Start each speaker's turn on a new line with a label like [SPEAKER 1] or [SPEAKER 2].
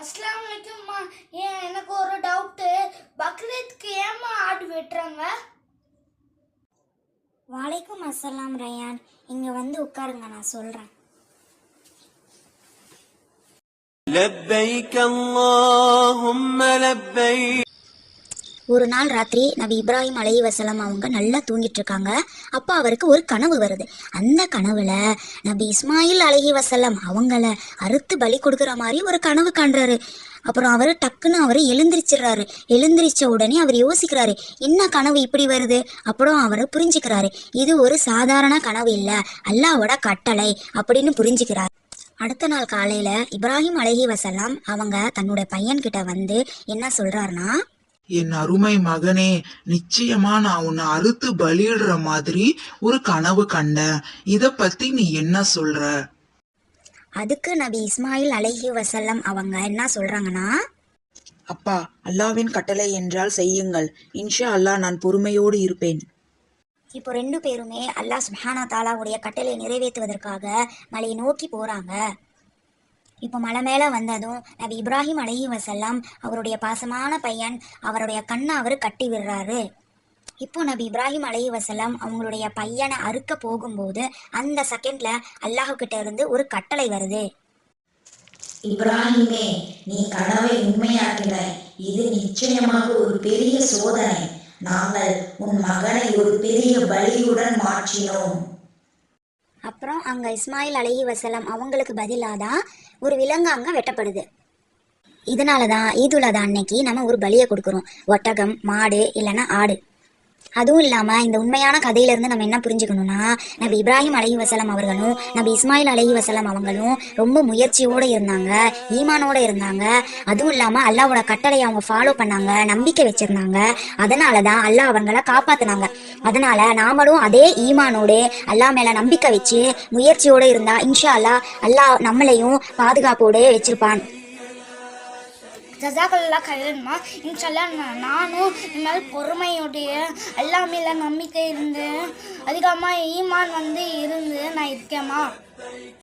[SPEAKER 1] அஸ்லாம் வலைக்கும்மா ஏன் எனக்கு ஒரு டவுட்டு பக்ரீத்க்கு ஏம்மா ஆடு வெட்டுறாங்க
[SPEAKER 2] வலைக்கும் அஸ்ஸலாம் ரயான் இங்கே வந்து உட்காருங்க நான் சொல்கிறேன்
[SPEAKER 3] لبيك اللهم لبيك
[SPEAKER 2] ஒரு நாள் ராத்திரி நபி இப்ராஹிம் அலை வசலம் அவங்க நல்லா தூங்கிட்டு இருக்காங்க. அப்போ அவருக்கு ஒரு கனவு வருது. அந்த கனவுல நபி இஸ்மாயில் அலஹி வசல்லம் அவங்கள அறுத்து பலி கொடுக்குற மாதிரி ஒரு கனவு காண்றாரு. அப்புறம் அவர் டக்குன்னு அவர் எழுந்திரிச்சிடுறாரு. எழுந்திரிச்ச உடனே அவர் யோசிக்கிறாரு என்ன கனவு இப்படி வருது? அப்புறம் அவர் புரிஞ்சுக்கிறாரு இது ஒரு சாதாரண கனவு இல்லை. அல்லாவோட கட்டளை. அப்படின்னு புரிஞ்சுக்கிறார். அடுத்த நாள் காலையில இப்ராஹிம் அலஹி வசலாம் அவங்க தன்னோட பையன்கிட்ட வந்து என்ன சொல்றாருன்னா
[SPEAKER 4] என் அருமை மகனே நிச்சயமா நான் உன்னை அறுத்து பலியிடுற மாதிரி ஒரு கனவு கண்டேன். இத பத்தி நீ என்ன சொல்ற?
[SPEAKER 2] அதுக்கு நபி இஸ்மாயில் அலைஹி வசல்லம் அவங்க என்ன சொல்றாங்கன்னா?
[SPEAKER 5] அப்பா அல்லாவின் கட்டளை என்றால் செய்யுங்கள். இன்ஷா அல்லாஹ் நான் பொறுமையோடு இருப்பேன்.
[SPEAKER 2] இப்போ ரெண்டு பேருமே அல்லாஹ் சுப்ஹானா தாலாவுடைய கட்டளை நிறைவேற்றுவதற்காக மலையை நோக்கி போறாங்க. இப்போ மலை மேலே வந்ததும் நபி இப்ராஹிம் அலஹி வசல்லம் அவருடைய பாசமான பையன் அவருடைய கண்ணை அவர் கட்டி விடுறாரு. இப்போ நபி இப்ராஹிம் அலஹி வசல்லம் அவங்களுடைய பையனை அறுக்க போகும்போது அந்த செகண்ட்ல அல்லாஹ் கிட்ட இருந்து ஒரு கட்டளை வருது.
[SPEAKER 6] இப்ராஹிமே நீ கனவை உண்மையாக்கினாய். இது நிச்சயமாக ஒரு பெரிய சோதனை. நாங்கள் உன் மகனை ஒரு பெரிய பலியுடன் மாற்றினோம்.
[SPEAKER 2] அப்புறம் அங்க இஸ்மாயில் அலஹி வசலம் அவங்களுக்கு பதிலாக தான் ஒரு விலங்கு அங்க வெட்டப்படுது. இதனால தான் ஈதுலதா அன்னைக்கு நம்ம ஒரு பலியை கொடுக்குறோம். ஒட்டகம் மாடு இல்லைன்னா ஆடு. அதுவும் இல்லாம இந்த உண்மையான கதையில இருந்து நம்ம என்ன புரிஞ்சுக்கணும்னா நபி இப்ராஹிம் அலஹி வசலம் அவர்களும் நபி இஸ்மாயில் அலஹி வசலம் அவங்களும் ரொம்ப முயற்சியோட இருந்தாங்க ஈமானோட இருந்தாங்க. அதுவும் இல்லாம அல்லாவோட கட்டளையை அவங்க ஃபாலோ பண்ணாங்க நம்பிக்கை வச்சிருந்தாங்க. அதனாலதான் அல்லாஹ் அவங்கள காப்பாத்தினாங்க. அதனால நாமளும் அதே ஈமானோடு அல்லாஹ் மேல நம்பிக்கை வச்சு முயற்சியோட இருந்தா இன்ஷா அல்லாஹ் அல்லாஹ் நம்மளையும் பாதுகாப்போட வச்சிருப்பான்.
[SPEAKER 1] ஜசாக்கல்லா கைரன்மா இன்ஷல்லா நானும் இனிமேல் பொறுமையுடைய எல்லாமே நம்பிக்கை இருந்து அதிகமாக ஈமான் வந்து இருந்து நான் இருக்கேம்மா.